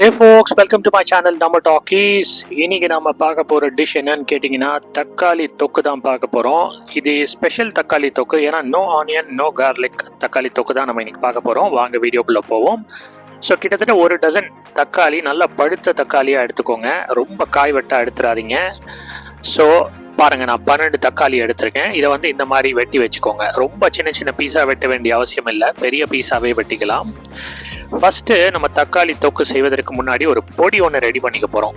Hey folks welcome to my channel நம்ம talkies இன்னைக்கு நம்ம பார்க்க போகிற டிஷ் என்னன்னு கேட்டிங்கன்னா தக்காளி தொக்கு தான் பார்க்க போகிறோம் இது ஸ்பெஷல் தக்காளி தொக்கு ஏன்னா நோ ஆனியன் நோ கார்லிக் தக்காளி தொக்கு தான் நம்ம இன்னைக்கு பார்க்க போகிறோம் வாங்க வீடியோக்குள்ளே போவோம். ஸோ கிட்டத்தட்ட ஒரு டசன் தக்காளி நல்லா பழுத்த தக்காளியாக எடுத்துக்கோங்க. ரொம்ப காய் வெட்டாக எடுத்துடாதீங்க ஸோ பாருங்க நான் பன்னெண்டு தக்காளி எடுத்திருக்கேன். இதை வந்து இந்த மாதிரி வெட்டி வச்சுக்கோங்க. ரொம்ப சின்ன சின்ன பீஸா வெட்ட வேண்டிய அவசியம் இல்லை. பெரிய பீஸாவே வெட்டிக்கலாம். ஃபஸ்ட்டு நம்ம தக்காளி தொக்கு செய்வதற்கு முன்னாடி ஒரு பொடி ஒன்று ரெடி பண்ணிக்க போகிறோம்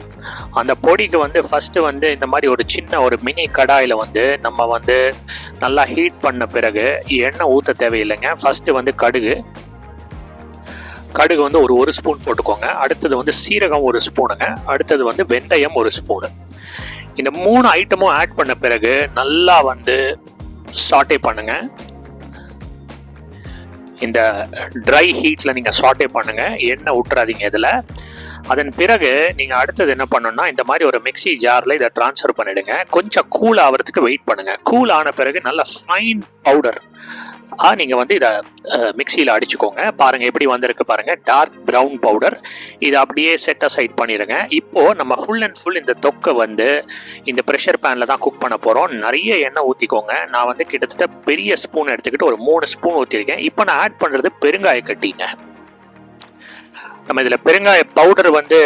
அந்த பொடிக்கு வந்து ஃபஸ்ட்டு வந்து இந்த மாதிரி ஒரு சின்ன ஒரு மினி கடாயில் வந்து நம்ம வந்து நல்லா ஹீட் பண்ண பிறகு எண்ணெய் ஊற்ற தேவையில்லைங்க. ஃபஸ்ட்டு வந்து கடுகு. கடுகு வந்து ஒரு ஒரு ஸ்பூன் போட்டுக்கோங்க. அடுத்தது வந்து சீரகம் ஒரு ஸ்பூனுங்க அடுத்தது வந்து வெந்தயம் ஒரு ஸ்பூனு இந்த மூணு ஐட்டமும் ஆட் பண்ண பிறகு நல்லா வந்து சாட்டே பண்ணுங்க. இந்த ட்ரை ஹீட்டில் நீங்கள் சாட்டே பண்ணுங்கள் எண்ணெய் விட்டுறாதீங்க இதில். அதன் பிறகு நீங்கள் அடுத்தது என்ன பண்ணணும்னா இந்த மாதிரி ஒரு மிக்ஸி ஜார்ல இதை ட்ரான்ஸ்ஃபர் பண்ணிடுங்க. கொஞ்சம் கூல் ஆகிறதுக்கு வெயிட் பண்ணுங்கள் கூல் ஆன பிறகு நல்ல ஃபைன் பவுடர் நீங்கள் வந்து இதை மிக்சியில் அடிச்சுக்கோங்க. பாருங்கள் எப்படி வந்திருக்கு பாருங்கள் டார்க் ப்ரௌன் பவுடர் இதை அப்படியே செட் அசைட் பண்ணிடுங்க இப்போது நம்ம ஃபுல் அண்ட் ஃபுல் இந்த தொக்கை வந்து இந்த ப்ரெஷர் பேனில் தான் குக் பண்ண போகிறோம் நிறைய எண்ணெய் ஊற்றிக்கோங்க நான் வந்து கிட்டத்தட்ட பெரிய ஸ்பூன் எடுத்துக்கிட்டு ஒரு மூணு ஸ்பூன் ஊற்றிருக்கேன் இப்போ நான் ஆட் பண்ணுறது பெருங்காய கட்டிங்க நம்ம இதில் பெருங்காய பவுடர் வந்து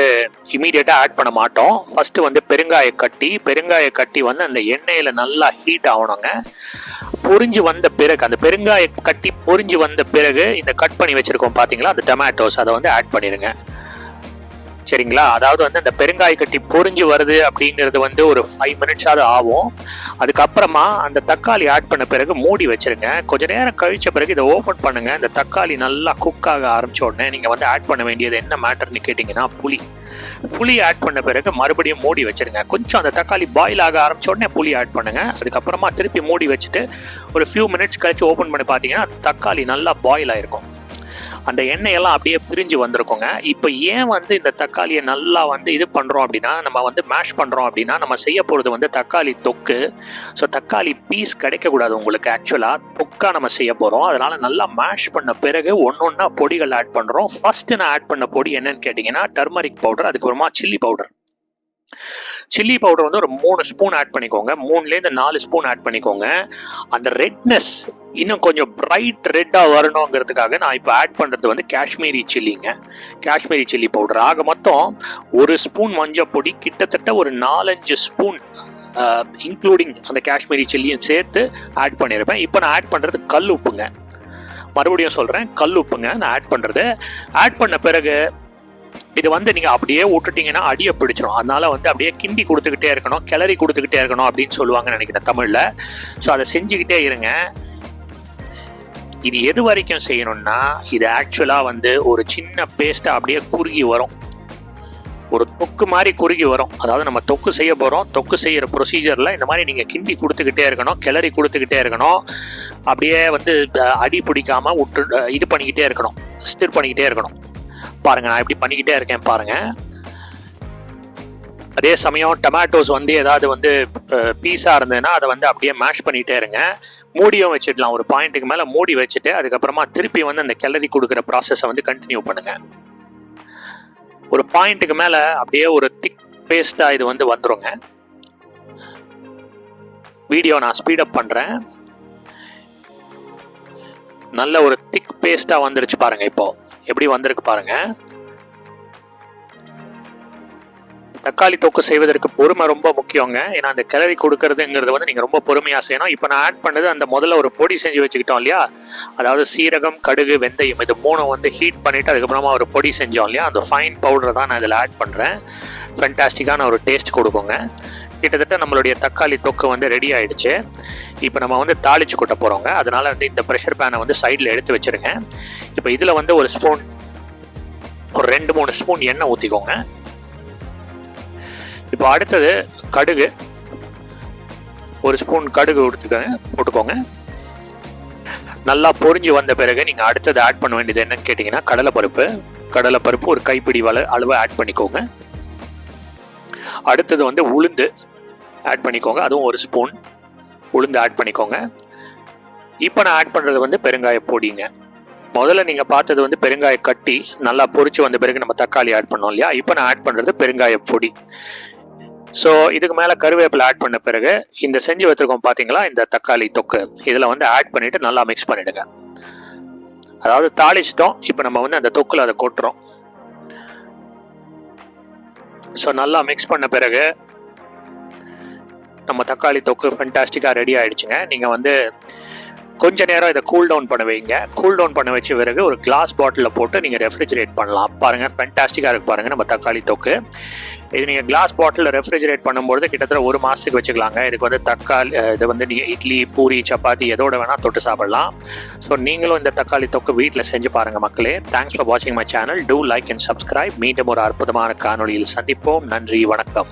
இமீடியட்டாக ஆட் பண்ண மாட்டோம். ஃபஸ்ட்டு வந்து பெருங்காய கட்டி பெருங்காய கட்டி வந்து அந்த எண்ணெயில் நல்லா ஹீட் ஆகணுங்க. பொரிஞ்சு வந்த பிறகு அந்த பெருங்காய கட்டி பொரிஞ்சு வந்த பிறகு இந்த கட் பண்ணி வச்சுருக்கோம் பார்த்தீங்களா அந்த டொமேட்டோஸ் அதை வந்து ஆட் பண்ணிடுங்க. சரிங்களா? அதாவது வந்து அந்த பெருங்காய கட்டி பொறிஞ்சு வருது அப்படிங்கிறது வந்து ஒரு ஃபைவ் மினிட்ஸாவது ஆகும். அதுக்கப்புறமா அந்த தக்காளி ஆட் பண்ண பிறகு மூடி வச்சிருங்க. கொஞ்ச நேரம் கழிச்ச பிறகு இதை ஓப்பன் பண்ணுங்க. இந்த தக்காளி நல்லா குக் ஆக ஆரம்பிச்ச உடனே நீங்கள் வந்து ஆட் பண்ண வேண்டியது என்ன மேட்டர்னு கேட்டிங்கன்னா புளி. புளி ஆட் பண்ண பிறகு மறுபடியும் மூடி வச்சிருங்க. கொஞ்சம் அந்த தக்காளி பாயில் ஆக ஆரம்பிச்ச உடனே புளி ஆட் பண்ணுங்க. அதுக்கப்புறமா திருப்பி மூடி வச்சுட்டு ஒரு ஃபியூ மினிட்ஸ் கழிச்சு ஓப்பன் பண்ணி பார்த்தீங்கன்னா தக்காளி நல்லா பாயில் ஆயிருக்கும். அந்த எண்ணெய் எல்லாம் அப்படியே பிரிஞ்சு வந்திருக்குங்க. இப்போ ஏன் வந்து இந்த தக்காளியை நல்லா வந்து இது பண்ணுறோம் அப்படின்னா நம்ம வந்து மேஷ் பண்ணுறோம் அப்படின்னா நம்ம செய்ய போகிறது வந்து தக்காளி தொக்கு. ஸோ தக்காளி பீஸ் கிடைக்கக்கூடாது உங்களுக்கு ஆக்சுவலாக தொக்காக நம்ம செய்ய போகிறோம் அதனால் நல்லா மேஷ் பண்ண பிறகு ஒன்று ஒன்றா பொடிகள் ஆட் பண்ணுறோம் ஃபர்ஸ்ட் நான் ஆட் பண்ண பொடி என்னன்னு கேட்டிங்கன்னா டர்மரிக் பவுடர் அதுக்கப்புறமா சில்லி பவுடர் சில்லி பவுடர் வந்து ஒரு மூணு ஸ்பூன் ஆட் பண்ணிக்கோங்க. மூணுலேருந்து நாலு ஸ்பூன் ஆட் பண்ணிக்கோங்க. அந்த ரெட்னஸ் இன்னும் கொஞ்சம் பிரைட் ரெட்டாக வரணுங்கிறதுக்காக நான் இப்போ ஆட் பண்ணுறது வந்து காஷ்மீரி சில்லிங்க காஷ்மீரி சில்லி பவுடர் ஆக மொத்தம் ஒரு ஸ்பூன் மஞ்சள் பொடி கிட்டத்தட்ட ஒரு நாலஞ்சு ஸ்பூன் இன்க்ளூடிங் அந்த காஷ்மீரி சில்லியும் சேர்த்து ஆட் பண்ணியிருப்பேன் இப்போ நான் ஆட் பண்ணுறது கல் உப்புங்க. மறுபடியும் சொல்கிறேன் கல் உப்புங்க. நான் ஆட் பண்ணுறது ஆட் பண்ண பிறகு இது வந்து நீங்க அப்படியே விட்டுட்டீங்கன்னா அடியை பிடிச்சிரும். அதனால வந்து அப்படியே கிண்டி கொடுத்துக்கிட்டே இருக்கணும் கிளறி கொடுத்துக்கிட்டே இருக்கணும் அப்படின்னு சொல்லுவாங்கன்னு நினைக்கிறேன் தமிழ்ல. ஸோ அதை செஞ்சுக்கிட்டே இருங்க. இது எது வரைக்கும் செய்யணும்னா இது ஆக்சுவலா வந்து ஒரு சின்ன பேஸ்ட்டாக அப்படியே குறுகி வரும். ஒரு தொக்கு மாதிரி குறுகி வரும். அதாவது நம்ம தொக்கு செய்ய போகிறோம் தொக்கு செய்யற ப்ரொசீஜரில் இந்த மாதிரி நீங்கள் கிண்டி கொடுத்துக்கிட்டே இருக்கணும் கிளறி கொடுத்துக்கிட்டே இருக்கணும். அப்படியே வந்து அடி பிடிக்காமல் விட்டு இது பண்ணிக்கிட்டே இருக்கணும். ஸ்டிர் பண்ணிக்கிட்டே இருக்கணும். பாருங்க நான் எப்படி பண்ணிக்கிட்டே இருக்கேன் பாருங்க. அதே சமயம் டொமேட்டோஸ் வந்து ஏதாவது வந்து பீஸா இருந்ததுன்னா அதை வந்து அப்படியே மேஷ் பண்ணிகிட்டே இருங்க. மூடியும் வச்சிடலாம். ஒரு பாயிண்ட்டுக்கு மேலே மூடி வச்சுட்டு அதுக்கப்புறமா திருப்பி வந்து அந்த கிளறி கொடுக்குற ப்ராசஸை வந்து கண்டினியூ பண்ணுங்க. ஒரு பாயிண்ட்டுக்கு மேலே அப்படியே ஒரு திக் பேஸ்டாக இது வந்து வந்துருங்க. வீடியோ நான் ஸ்பீடப் பண்ணுறேன் நல்ல ஒரு திக் பேஸ்டாக வந்துருச்சு பாருங்க இப்போது எப்படி வந்திருக்கு பாருங்க. தக்காளி தொக்கு செய்வதற்கு பொறுமை ரொம்ப முக்கியங்க. ஏன்னா அந்த கிளறி கொடுக்கறதுங்கிறது வந்து நீங்கள் ரொம்ப பொறுமையாக செய்யணும். இப்போ நான் ஆட் பண்ணது அந்த முதல்ல ஒரு பொடி செஞ்சு வச்சுக்கிட்டோம் இல்லையா? அதாவது சீரகம் கடுகு வெந்தயம் இது மூணும் வந்து ஹீட் பண்ணிவிட்டு அதுக்கப்புறமா ஒரு பொடி செஞ்சோம் இல்லையா? அந்த ஃபைன் பவுடரை தான் நான் இதில் ஆட் பண்ணுறேன் ஃபென்டாஸ்டிக்கான ஒரு டேஸ்ட் கொடுக்குங்க. கிட்டத்தட்ட நம்மளுடைய தக்காளி தொக்கு வந்து ரெடி ஆயிடுச்சு. இப்போ நம்ம வந்து தாளிச்சு கொட்ட போகிறோங்க அதனால வந்து இந்த ப்ரெஷர் பேனை வந்து சைடில் எடுத்து வச்சுருங்க. இப்போ இதில் வந்து ஒரு ஸ்பூன் ஒரு ரெண்டு மூணு ஸ்பூன் எண்ணெய் ஊற்றிக்கோங்க இப்போ அடுத்தது கடுகு ஒரு ஸ்பூன் கடுகு கொடுத்துக்கோங்க போட்டுக்கோங்க. நல்லா பொரிஞ்சு வந்த பிறகு நீங்கள் அடுத்தது ஆட் பண்ண வேண்டியது என்னன்னு கேட்டிங்கன்னா கடலைப்பருப்பு. கடலைப்பருப்பு ஒரு கைப்பிடி வள அளவு ஆட் பண்ணிக்கோங்க. அடுத்தது வந்து உளுந்து ஆட் பண்ணிக்கோங்க. அதுவும் ஒரு ஸ்பூன் உளுந்து ஆட் பண்ணிக்கோங்க. இப்போ நான் ஆட் பண்ணுறது வந்து பெருங்காய பொடிங்க. முதல்ல நீங்கள் பார்த்தது வந்து பெருங்காய கட்டி நல்லா பொறிச்சு வந்த பிறகு நம்ம தக்காளி ஆட் பண்ணோம் இல்லையா? இப்போ நான் ஆட் பண்ணுறது பெருங்காய பொடி. ஸோ இதுக்கு மேலே கருவேப்பிலை ஆட் பண்ண பிறகு இந்த செஞ்சு வச்சிருக்கோம் பார்த்தீங்களா இந்த தக்காளி தொக்கு. இதில் வந்து ஆட் பண்ணிவிட்டு நல்லா மிக்ஸ் பண்ணிவிடுங்க அதாவது தாளிச்சிட்டோம். இப்போ நம்ம வந்து அந்த தொக்கில் அதை கொட்டுறோம். ஸோ நல்லா மிக்ஸ் பண்ண பிறகு நம்ம தக்காளி தொக்கு ஃபென்டாஸ்டிக்காக ரெடி ஆயிடுச்சுங்க. நீங்கள் வந்து கொஞ்ச நேரம் இதை கூல் டவுன் பண்ண வைங்க. கூல் டவுன் பண்ண வச்ச பிறகு ஒரு கிளாஸ் பாட்டிலில் போட்டு நீங்கள் ரெஃப்ரிஜரேட் பண்ணலாம். பாருங்கள் ஃபென்டாஸ்டிக்காக இருக்கு பாருங்கள் நம்ம தக்காளி தொக்கு. இது நீங்கள் கிளாஸ் பாட்டிலில் ரெஃப்ரிஜரேட் பண்ணும்போது கிட்டத்தட்ட ஒரு மாதத்துக்கு வச்சுக்கலாங்க. இதுக்கு வந்து தக்காளி இது வந்து நீங்கள் இட்லி பூரி சப்பாத்தி எதோட வேணால் தொட்டு சாப்பிடலாம். ஸோ நீங்களும் இந்த தக்காளி தொக்கு வீட்டில் செஞ்சு பாருங்கள் மக்களே. தேங்க்ஸ் ஃபார் வாட்சிங் my channel do like and subscribe மீண்டும் ஒரு அற்புதமான காணொலியில் சந்திப்போம். நன்றி வணக்கம்.